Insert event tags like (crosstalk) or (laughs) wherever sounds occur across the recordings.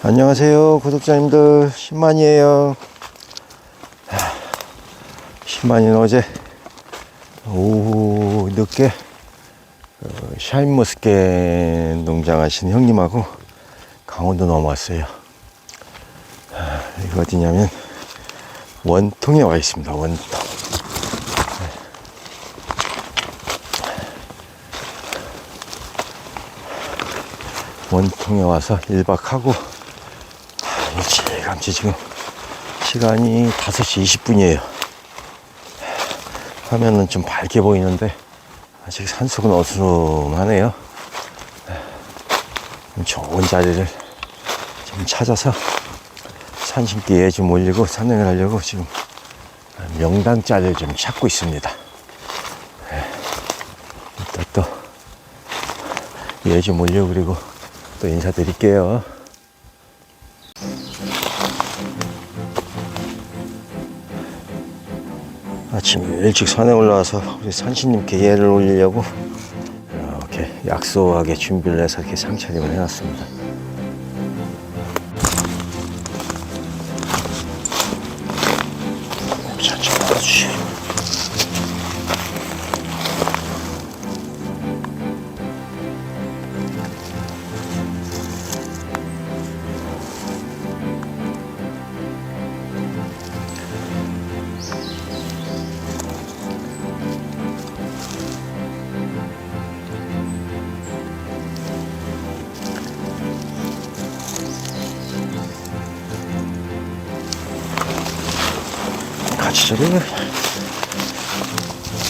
안녕하세요 구독자님들. 10만이에요. 10만이는 어제 오후 늦게 어, 샤인머스켓 농장 하신 형님하고 강원도 넘어왔어요. 아, 이거 어디냐면 원통에 와 있습니다 원통. 원통에 와서 1박하고 일찌감치 지금 시간이 5시 20분이에요. 화면은 좀 밝게 보이는데 아직 산속은 어수룩하네요. 좋은 자리를 좀 찾아서 산신기에 좀 올리고 산행을 하려고 지금 명당 자리를 좀 찾고 있습니다. 이따 또 예 좀 올려 그리고 또 인사드릴게요. 아침 일찍 산에 올라와서 우리 산신님께 예를 올리려고 이렇게 약소하게 준비를 해서 이렇게 상차림을 해놨습니다. 천천히 저리네.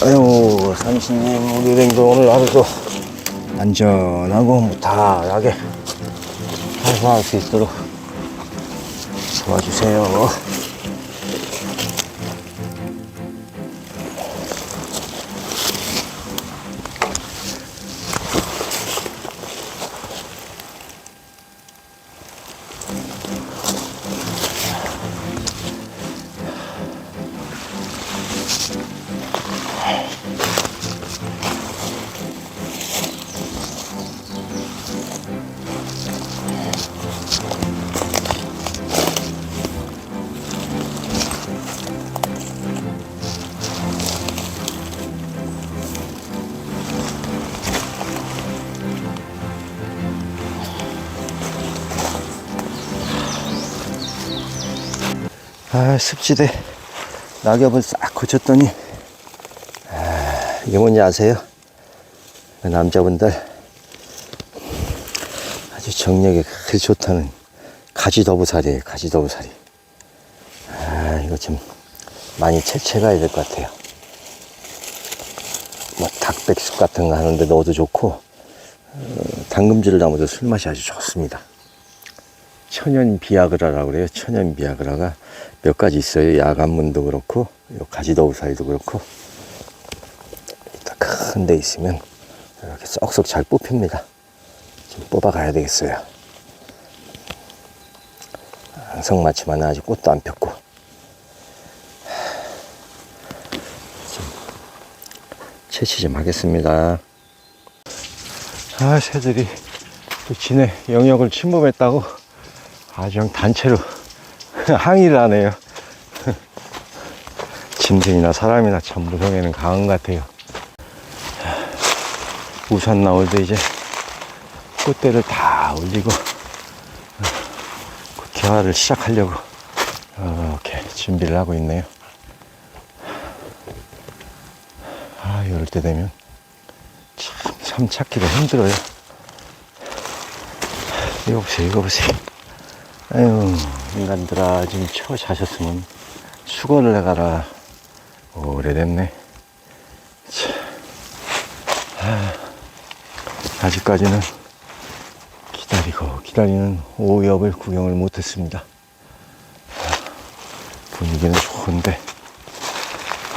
아유, 삼신님, 우리 랭도 오늘 하루도 안전하고 무탈하게 활성할 수 있도록 도와주세요. 아, 습지대 낙엽을 싹 거쳤더니 아, 이게 뭔지 아세요? 남자분들 아주 정력에 그 좋다는 가지더부살이에요 가지더부살이. 아 이거 좀 많이 채채 가야 될 것 같아요. 뭐 닭백숙 같은 거 하는데 넣어도 좋고 어, 당금질을 담아도 술맛이 아주 좋습니다 천연 비아그라라고 그래요. 천연 비아그라가 몇 가지 있어요. 야간문도 그렇고, 요 가지더우 사이도 그렇고, 큰 데 있으면 이렇게 쏙쏙 잘 뽑힙니다. 좀 뽑아가야 되겠어요. 안성마치만 아직 꽃도 안 폈고. 좀 채취 좀 하겠습니다. 아, 새들이 또 진해 영역을 침범했다고 아주 그냥 단체로 (laughs) 항의를 하네요. (laughs) 짐승이나 사람이나 참 무성에는 강한 것 같아요. 우산 나올 때 이제 꽃대를 다 올리고 곧 개화를 시작하려고 이렇게 준비를 하고 있네요. 아, 이럴 때 되면 참, 삶 찾기가 힘들어요. 이거 보세요, 이거 보세요. 아유, 인간들아, 지금 쳐 자셨으면 수고를 해가라. 오래됐네. 참. 아, 아직까지는 기다리고 기다리는 오엽을 구경을 못했습니다. 분위기는 좋은데,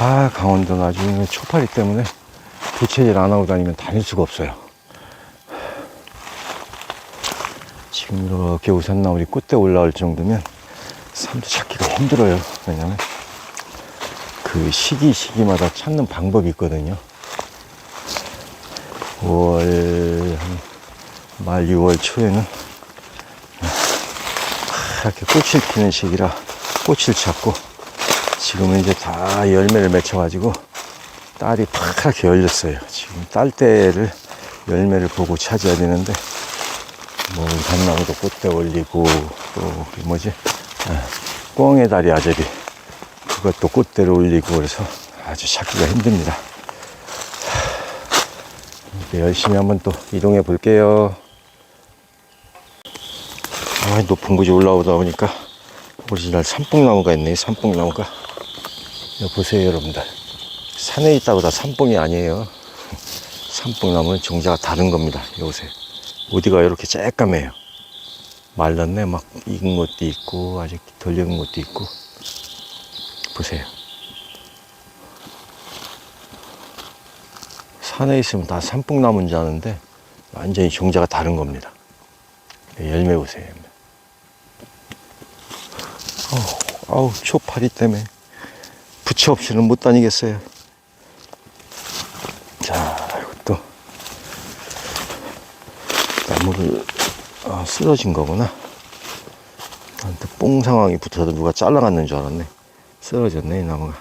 아, 강원도는 아주 초파리 때문에 부채질 안 하고 다니면 다닐 수가 없어요. 지금 이렇게 우산나물이 꽃대 올라올 정도면 삶도 찾기가 힘들어요. 왜냐면 그 시기 시기마다 찾는 방법이 있거든요. 5월 말 6월 초에는 파랗게 꽃을 피는 시기라 꽃을 찾고 지금은 이제 다 열매를 맺혀가지고 딸이 파랗게 열렸어요. 지금 딸 때를 열매를 보고 찾아야 되는데 뭐 단나무도 꽃대 올리고 또 뭐지 아, 꽁의 다리 아제비 그것도 꽃대를 올리고 그래서 아주 찾기가 힘듭니다. 열심히 한번 또 이동해 볼게요. 아, 높은 곳이 올라오다 보니까 오리지널 산뽕나무가 있네, 산뽕나무가. 보세요, 여러분들. 산에 있다고 다 산뽕이 아니에요. (laughs) 산뽕나무는 종자가 다른 겁니다. 여기 보세요. 어디가 이렇게 쬐까매요. 말랐네. 막 익은 것도 있고, 아직 덜 익은 것도 있고. 보세요. 산에 있으면 다 산뽕나무인 줄 아는데, 완전히 종자가 다른 겁니다. 열매 보세요. 아우, 아우, 초파리 때문에 부채 없이는 못 다니겠어요. 자, 이것도 나무를 아, 쓰러진 거구나. 나한테 뽕 상황이 붙어서 누가 잘라갔는 줄 알았네. 쓰러졌네, 이 나무가.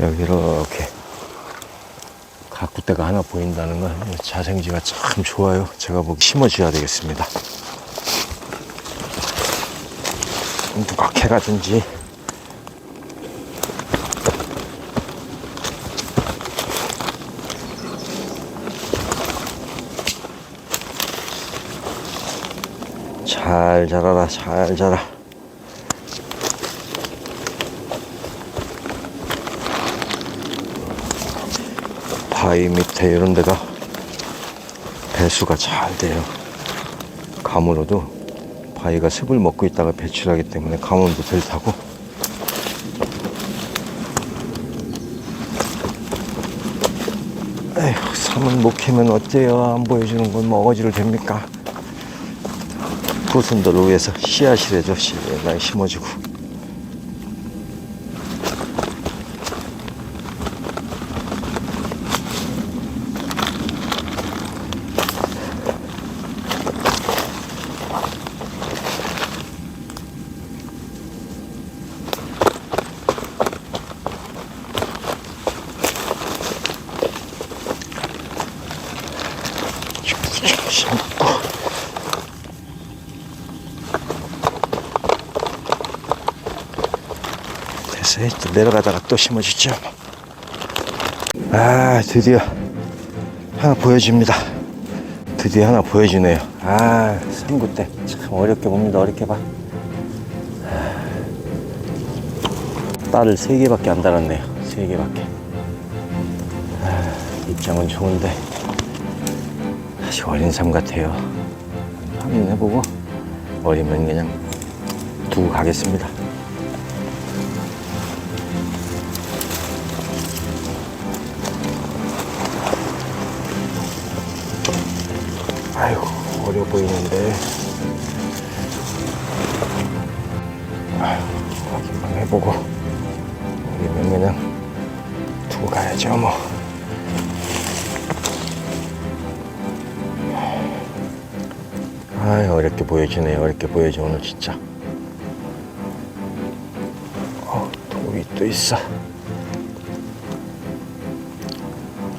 여기 이렇게 가꾸대가 하나 보인다는 건 자생지가 참 좋아요. 제가 보기 심어줘야 되겠습니다. 누가 캐가든지 잘 자라라 잘 자라 바위 밑에 이런 데가 배수가 잘 돼요. 가물어도 바위가 습을 먹고 있다가 배출하기 때문에 가물도 덜 타고 에휴, 삼은 못 캐면 어때요? 안 보여주는 건 뭐 어지를 됩니까? 후손들을 위해서 씨앗이래죠. 씨앗 심어주고. 심 고 됐어요. 또 내려가다가 또 심어주죠. 아, 드디어 하나 보여줍니다. 드디어 하나 보여주네요. 아, 삼구대. 참 어렵게 봅니다. 어렵게 봐. 아, 딸을 세 개밖에 안 달았네요. 세 개밖에. 아, 입장은 좋은데. 아직 어린 삶 같아요. 확인해보고 어리면 그냥 두고 가겠습니다. 어려 보이는데. 아휴 확인만 해보고 어리면 그냥 두고 가야죠 뭐. 아이 어렵게 보여주네 어렵게 보여줘 오늘 진짜 어 돌이 또 있어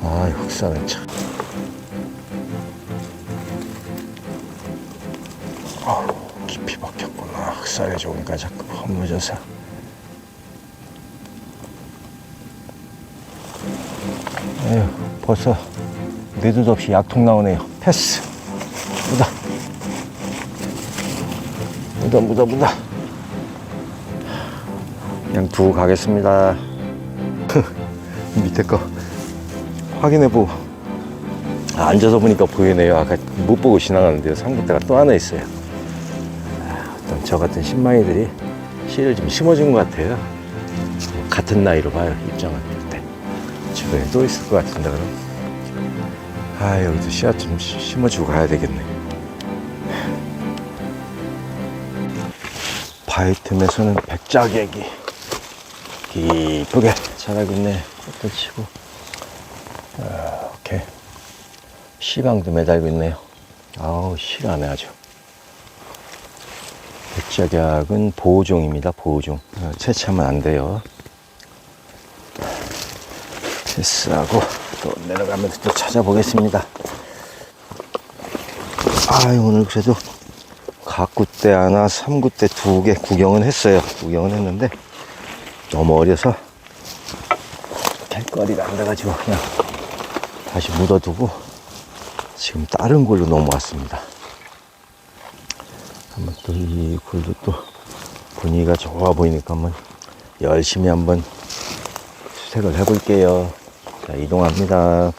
아이 흑사는 참 흑살이 좋으니까 자꾸 허물져서. 에휴 벌써 느닷없이 약통 나오네요. 패스. 보다 묻어 묻어 묻어. 그냥 두고 가겠습니다. (laughs) 밑에 거 확인해보고. 아, 앉아서 보니까 보이네요. 아까 못 보고 지나가는데요. 삼국대가 또 하나 있어요 저 같은 신망이들이 씨를 좀 심어준 것 같아요. 같은 나이로 봐요 입장할 때. 주변에 또 있을 것 같은데 그럼 아 여기도 씨앗 좀 시- 심어주고 가야 되겠네. 바위 틈에서는 백작애기 이쁘게 자라고 있네. 꽃도 치고. 이렇게 씨방도 매달고 있네요. 아우, 실하네, 아주. 백작약은 보호종입니다, 보호종. 어, 채취하면 안 돼요. 패스하고 또 내려가면서 또 찾아보겠습니다. 아, 오늘 그래도 가꾸대 하나, 삼구대 두 개 구경은 했어요. 구경은 했는데 너무 어려서 갤거리가 안 돼가지고 그냥 다시 묻어두고 지금 다른 골로 넘어왔습니다. 한번 또이 골도 또 분위기가 좋아 보이니까 한번 열심히 한번 수색을 해볼게요. 자, 이동합니다.